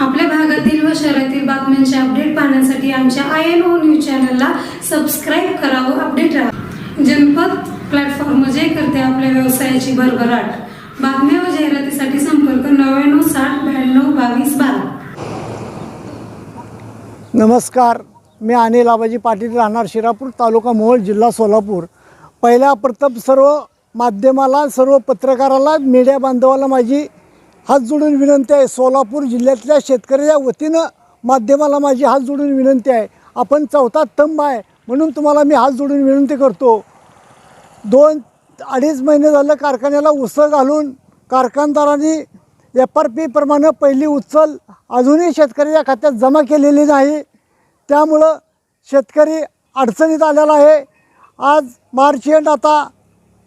आपल्या भागातील व शहरातील बातम्यांचे अपडेट पाहण्यासाठी आमच्या आय एन ओ न्यूज चॅनलला सबस्क्राईब करा व अपडेट राहा. जनपद प्लॅटफॉर्म जे करते आपल्या व्यवसायाची भरभराट. बातम्या व जाहिरातीसाठी संपर्क नव्याण्णव साठ ब्याण्णव बावीस बारा. नमस्कार. मी अनिल आबाजी पाटील राहणार शिरापूर तालुका मोहोळ जिल्हा सोलापूर. पहिल्या प्रथम सर्व माध्यमाला सर्व पत्रकाराला मीडिया बांधवाला माझी हात जोडून विनंती आहे. सोलापूर जिल्ह्यातल्या शेतकऱ्याच्या वतीनं माध्यमाला माझी हात जोडून विनंती आहे. आपण चौथा स्तंभ आहे. म्हणून तुम्हाला मी हात जोडून विनंती करतो. दोन अडीच महिने झालं कारखान्याला उसळ घालून कारखानदारांनी एफ आर पीप्रमाणे पहिली उचल अजूनही शेतकऱ्याच्या खात्यात जमा केलेली नाही. त्यामुळं शेतकरी अडचणीत आलेला आहे. आज मार्च एंड आता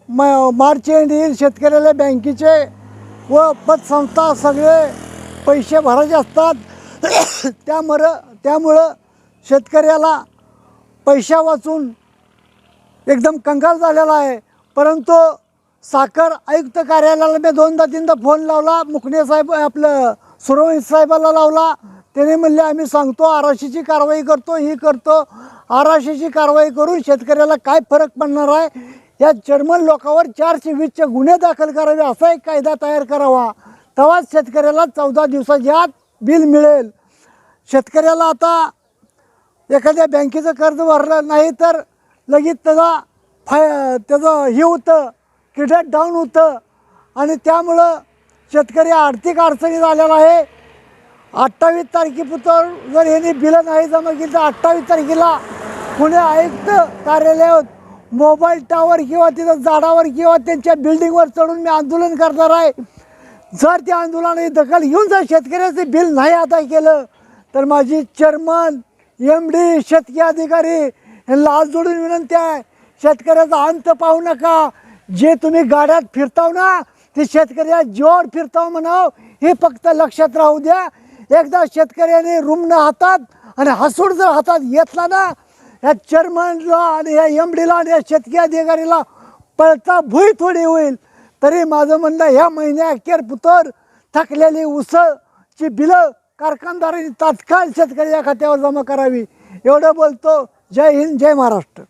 म मार्च एंड येईल. शेतकऱ्याला बँकेचे व पतसंस्था सगळे पैसे भरायचे असतात. त्यामुळं त्यामुळं शेतकऱ्याला पैशा वाचून एकदम कंगाल झालेला आहे. परंतु साखर आयुक्त कार्यालयाला मी दोनदा तीनदा फोन लावला. मुकणे साहेब आपलं सुरवणी साहेबाला लावला. त्याने म्हणले आम्ही सांगतो आराशीची कारवाई करतो ही करतो. आराशीची कारवाई करून शेतकऱ्याला काय फरक पडणार आहे? या जर्मन लोकांवर चारशे वीसचे गुन्हे दाखल करावे असा एक कायदा तयार करावा. तेव्हाच शेतकऱ्याला चौदा दिवसाच्या आत बिल मिळेल. शेतकऱ्याला आता एखाद्या बँकेचं कर्ज भरलं नाही तर लगेच त्याचा फाय त्याचं हे होतं क्रेडिट डाऊन होतं. आणि त्यामुळं शेतकरी आर्थिक अडचणीत आलेला आहे. अठ्ठावीस तारखेपुरतं जर यांनी बिलं नाही जमा केली तर अठ्ठावीस तारखेला पुणे आयुक्त कार्यालयात मोबाईल टावर किंवा तिथं झाडावर किंवा त्यांच्या बिल्डिंगवर चढून मी आंदोलन करणार आहे. जर त्या आंदोलनाची दखल घेऊन जर शेतकऱ्याचं बिल नाही अदा केलं तर माझी चेअरमन एम डी शेतकी अधिकारी यांना हात जोडून विनंती आहे शेतकऱ्याचा अंत पाहू नका. जे तुम्ही गाड्यात फिरताव ना ते शेतकऱ्या जोर फिरताव म्हणाव हे फक्त लक्षात राहू द्या. एकदा शेतकऱ्याने रुमणं हातात आणि हसूड जर हातात घेतला ना ह्या चेअरमनला आणि या एम डीला आणि या शेतकी अधिकारीला पळता भुई थोडी होईल. तरी माझं म्हणणं ह्या महिन्या अखेर पुतर थकलेली उसळची बिलं कारखानदारांनी तात्काळ शेतकरी या खात्यावर जमा करावी. एवढं बोलतो. जय हिंद जय महाराष्ट्र.